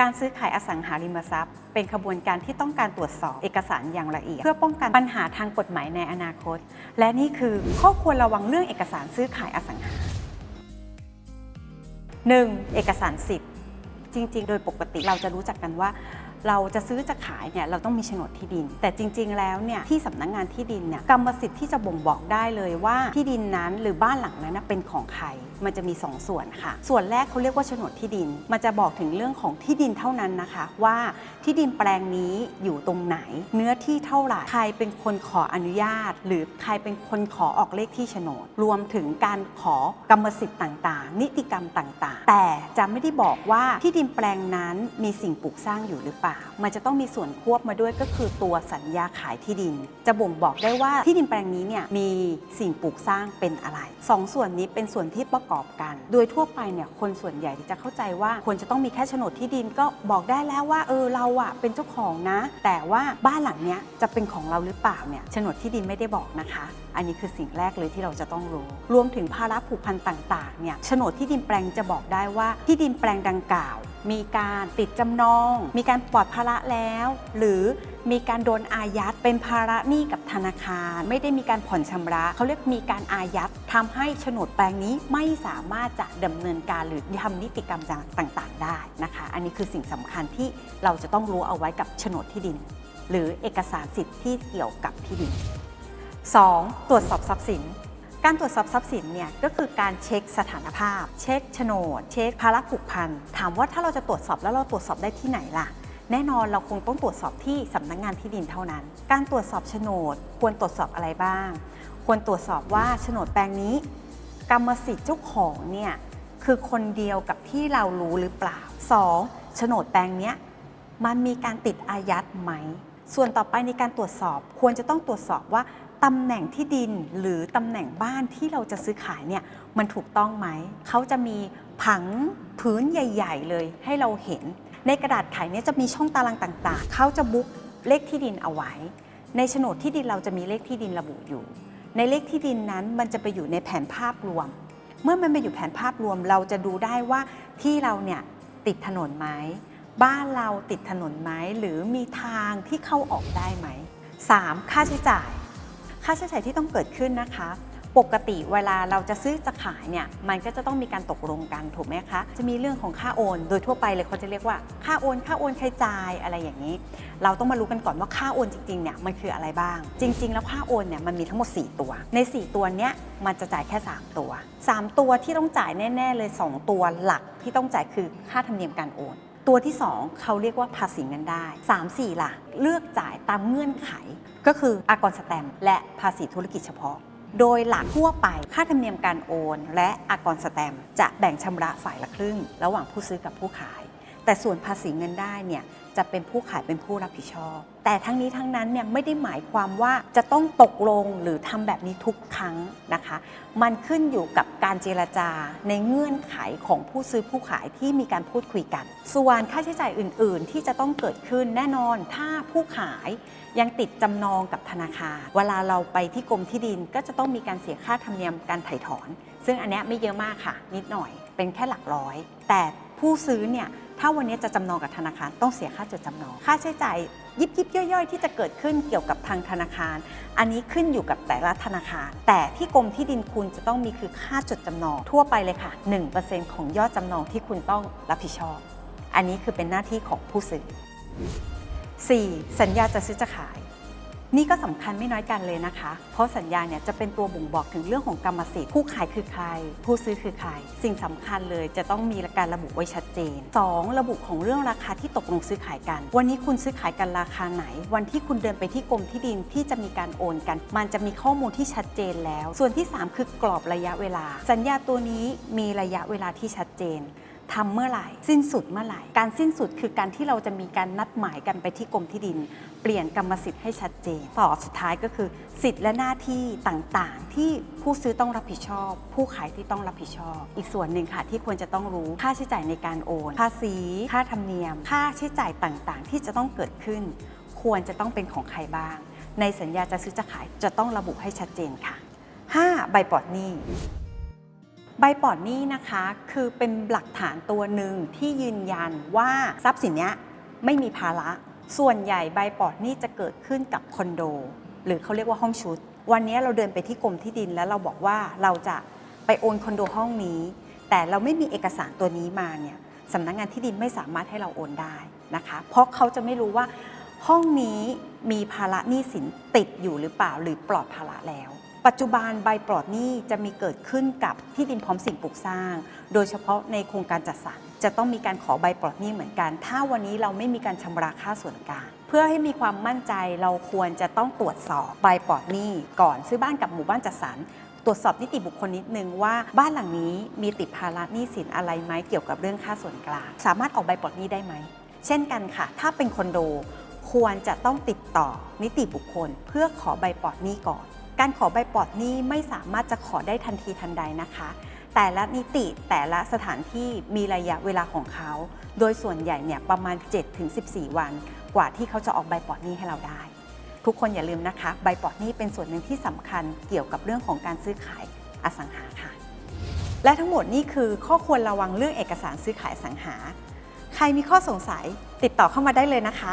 การซื้อขายอสังหาริมทรัพย์ เป็นขบวนการที่ต้องการตรวจสอบเอกสารอย่างละเอียด เพื่อป้องกันปัญหาทางกฎหมายในอนาคต และนี่คือข้อควรระวังเรื่องเอกสารซื้อขายอสังหา 1. เอกสารสิทธิ์ จริง ๆ โดยปกติเราจะรู้จักกันว่า เราจะซื้อจะขายเนี่ยเราต้องมีโฉนดที่ดิน แต่จริง ๆ แล้วเนี่ยที่สำนักงานที่ดินเนี่ยกรรมสิทธิ์ที่จะบ่งบอกได้เลยว่าที่ดินนั้นหรือบ้านหลังนั้นเป็นของใครมันจะมี 2 ส่วนค่ะ ส่วนแรกเขาเรียกว่าโฉนดที่ดิน มันจะบอกถึงเรื่องของที่ดินเท่านั้นนะคะ ว่าที่ดินแปลงนี้อยู่ตรงไหน เนื้อที่เท่าไหร่ใครเป็นคนขออนุญาต หรือใครเป็นคนขอออกเลขที่โฉนด รวมถึงการขอกรรมสิทธิ์ต่างๆ นิติกรรมต่างๆ แต่จะไม่ได้บอกว่าที่ดินแปลงนั้นมีสิ่งปลูกสร้างอยู่หรือเปล่ามันจะต้องมีส่วนควบมาด้วยก็คือตัวสัญญาขายที่ดิน จะบ่งบอกได้ว่าที่ดินแปลงนี้เนี่ยมีสิ่งปลูกสร้างเป็นอะไรสองส่วนนี้เป็นส่วนที่ประกอบกัน โดยทั่วไปเนี่ยคนส่วนใหญ่จะเข้าใจว่าควรจะต้องมีแค่โฉนดที่ดินก็บอกได้แล้วว่าเออเราอะเป็นเจ้าของนะ แต่ว่าบ้านหลังเนี้ยจะเป็นของเราหรือเปล่าเนี่ยโฉนดที่ดินไม่ได้บอกนะคะ อันนี้คือสิ่งแรกเลยที่เราจะต้องรู้ รวมถึงภาระผูกพันต่างๆเนี่ยโฉนดที่ดินแปลงจะบอกได้ว่าที่ดินแปลงดังกล่าว มีการติดจำนอง มีการปลอดภาระแล้ว หรือมีการโดนอายัดเป็นภาระหนี้กับธนาคาร ไม่ได้มีการผ่อนชำระ เขาเรียกมีการอายัดทำให้โฉนดแปลงนี้ไม่สามารถจะดำเนินการหรือทำนิติกรรมต่างๆ ได้นะคะ อันนี้คือสิ่งสำคัญที่เราจะต้องรู้เอาไว้กับโฉนดที่ดิน หรือเอกสารสิทธิ์ที่เกี่ยวกับที่ดิน 2. ตรวจสอบทรัพย์สิน การตรวจสอบทรัพย์สินเนี่ยก็คือการเช็คสถานภาพ เช็คโฉนด เช็คภาระผูกพัน ถามว่าถ้าเราจะตรวจสอบแล้วเราตรวจสอบได้ที่ไหนล่ะ แน่นอนเราคงต้องตรวจสอบที่สำนักงานที่ดินเท่านั้น การตรวจสอบโฉนด ควรตรวจสอบอะไรบ้าง ควรตรวจสอบว่าโฉนดแปลงนี้ กรรมสิทธิ์เจ้าของเนี่ยคือคนเดียวกับที่เรารู้หรือเปล่า 2. โฉนดแปลงนี้มันมีการติดอายัดไหม ส่วนต่อไปในการตรวจสอบควรจะต้องตรวจสอบว่า ตำแหน่งที่ดินหรือตำแหน่งบ้านที่เราจะซื้อขายเนี่ยมันถูกต้องไหม เขาจะมีผังพื้นใหญ่ ๆ เลยให้เราเห็น ในกระดาษขายเนี่ยจะมีช่องตารางต่างๆ เขาจะบุ๊กเลขที่ดินเอาไว้ ในโฉนดที่ดินเราจะมีเลขที่ดินระบุอยู่ ในเลขที่ดินนั้นมันจะไปอยู่ในแผนภาพรวม เมื่อมันไปอยู่แผนภาพรวมเราจะดูได้ว่าที่เราเนี่ยติดถนนไหมบ้านเราติดถนนไหมหรือมีทางที่เข้าออกได้ไหม 3. ค่าใช้จ่าย ค่าใช้จ่ายที่ต้องเกิดขึ้นนะคะ ปกติเวลาเราจะซื้อจะขายเนี่ยมันก็จะต้องมีการตกลงกันถูกไหมคะ จะมีเรื่องของค่าโอน โดยทั่วไปเลยเขาจะเรียกว่าค่าโอน ค่าโอนใช้จ่ายอะไรอย่างนี้ เราต้องมารู้กันก่อนว่าค่าโอนจริงๆเนี่ยมันคืออะไรบ้าง จริง ๆ แล้วค่าโอนเนี่ยมันมีทั้งหมด 4 ตัว ใน 4 ตัวเนี้ยมันจะจ่ายแค่ 3 ตัว 3 ตัวที่ต้องจ่ายแน่ๆเลย 2 ตัวหลักที่ต้องจ่ายคือค่าธรรมเนียมการโอน ตัวที่ 2เขาเรียกว่าภาษีเงินได้ 3 4ล่ะ เลือกจ่ายตามเงื่อนไข ก็คืออากรสแตมและภาษีธุรกิจเฉพาะ โดยหลักทั่วไปค่าธรรมเนียมการโอน และอากรสแตมจะแบ่งชำระฝ่ายละครึ่ง ระหว่างผู้ซื้อกับผู้ขาย แต่ส่วนภาษีเงินได้เนี่ยจะเป็นผู้ขายเป็นผู้รับผิดชอบ แต่ทั้งนี้ทั้งนั้นเนี่ยไม่ได้หมายความว่าจะต้องตกลงหรือทำแบบนี้ทุกครั้งนะคะ มันขึ้นอยู่กับการเจรจาในเงื่อนไขของผู้ซื้อผู้ขายที่มีการพูดคุยกัน ส่วนค่าใช้จ่ายอื่น ๆ ที่จะต้องเกิดขึ้นแน่นอนถ้าผู้ขายยังติดจำนองกับธนาคาร เวลาเราไปที่กรมที่ดินก็จะต้องมีการเสียค่าธรรมเนียมการถ่ายถอน ซึ่งอันนี้ไม่เยอะมากค่ะ นิดหน่อยเป็นแค่หลักร้อย แต่ผู้ซื้อเนี่ย ถ้าวันนี้จะจำนองกับธนาคารต้องเสียค่าจดจำนอง ค่าใช้จ่ายยิบยิบย่อยๆ ที่จะเกิดขึ้นเกี่ยวกับทางธนาคาร อันนี้ขึ้นอยู่กับแต่ละธนาคาร แต่ที่กรมที่ดินคุณจะต้องมีคือค่าจดจำนองทั่วไปเลยค่ะ 1%ของยอดจำนองที่คุณต้องรับผิดชอบ อันนี้คือเป็นหน้าที่ของผู้ซื้อ 4. สัญญาจะซื้อจะขาย นี่ก็สำคัญไม่น้อยกันเลยนะคะ เพราะสัญญาเนี่ยจะเป็นตัวบ่งบอกถึงเรื่องของกรรมสิทธิ์ผู้ขายคือใคร ผู้ซื้อคือใคร สิ่งสำคัญเลยจะต้องมีการระบุไว้ชัดเจน 2. ระบุของเรื่องราคาที่ตกลงซื้อขายกัน วันนี้คุณซื้อขายกันราคาไหน วันที่คุณเดินไปที่กรมที่ดินที่จะมีการโอนกัน มันจะมีข้อมูลที่ชัดเจนแล้ว ส่วนที่ 3 คือกรอบระยะเวลา สัญญาตัวนี้มีระยะเวลาที่ชัดเจนทำเมื่อไหร่ สิ้นสุดเมื่อไหร่ การสิ้นสุดคือการที่เราจะมีการนัดหมายกันไปที่กรมที่ดิน เปลี่ยนกรรมสิทธิ์ให้ชัดเจนต่อสุดท้ายก็คือ สิทธิ์และหน้าที่ต่างๆ ที่ผู้ซื้อต้องรับผิดชอบ ผู้ขายที่ต้องรับผิดชอบ อีกส่วนหนึ่งค่ะที่ควรจะต้องรู้ค่าใช้จ่ายในการโอน ภาษี ค่าธรรมเนียม ค่าใช้จ่ายต่างๆ ที่จะต้องเกิดขึ้น ควรจะต้องเป็นของใครบ้าง ในสัญญาจะซื้อจะขายจะต้องระบุให้ชัดเจนค่ะ 5. ใบปลอดหนี้ใบปลอดหนี้นะคะคือเป็นหลักฐานตัวหนึ่งที่ยืนยันว่าทรัพย์สินเนี้ยไม่มีภาระ ส่วนใหญ่ใบปลอดหนี้จะเกิดขึ้นกับคอนโด หรือเขาเรียกว่าห้องชุด วันนี้เราเดินไปที่กรมที่ดินแล้วเราบอกว่าเราจะไปโอนคอนโดห้องนี้ แต่เราไม่มีเอกสารตัวนี้มาเนี่ยสำนักงานที่ดินไม่สามารถให้เราโอนได้นะคะ เพราะเขาจะไม่รู้ว่าห้องนี้มีภาระหนี้สินติดอยู่หรือเปล่าหรือปลอดภาระแล้ว ปัจจุบันใบปลอดหนี้จะมีเกิดขึ้นกับที่ดินพร้อมสิ่งปลูกสร้าง โดยเฉพาะในโครงการจัดสรร จะต้องมีการขอใบปลอดหนี้เหมือนกัน ถ้าวันนี้เราไม่มีการชำระค่าส่วนกลางเพื่อให้มีความมั่นใจเราควรจะต้องตรวจสอบใบปลอดหนี้ก่อนซื้อบ้านกับหมู่บ้านจัดสรรตรวจสอบนิติบุคคลนิดนึงว่าบ้านหลังนี้มีติดภาระหนี้สินอะไรไหมเกี่ยวกับเรื่องค่าส่วนกลางสามารถออกใบปลดหนี้ได้ไหมเช่นกันค่ะ ถ้าเป็นคอนโดควรจะต้องติดต่อนิติบุคคล เพื่อขอใบปลอดหนี้ก่อน การขอใบปลอดหนี้ไม่สามารถจะขอได้ทันทีทันใดนะคะ แต่ละนิติแต่ละสถานที่มีระยะเวลาของเขา โดยส่วนใหญ่เนี่ยประมาณ 7-14 วัน กว่าที่เขาจะออกใบปลอดหนี้ให้เราได้ ทุกคนอย่าลืมนะคะ ใบปลอดหนี้เป็นส่วนหนึ่งที่สำคัญเกี่ยวกับเรื่องของการซื้อขายอสังหาค่ะ และทั้งหมดนี่คือข้อควรระวังเรื่องเอกสารซื้อขายอสังหา ใครมีข้อสงสัยติดต่อเข้ามาได้เลยนะคะ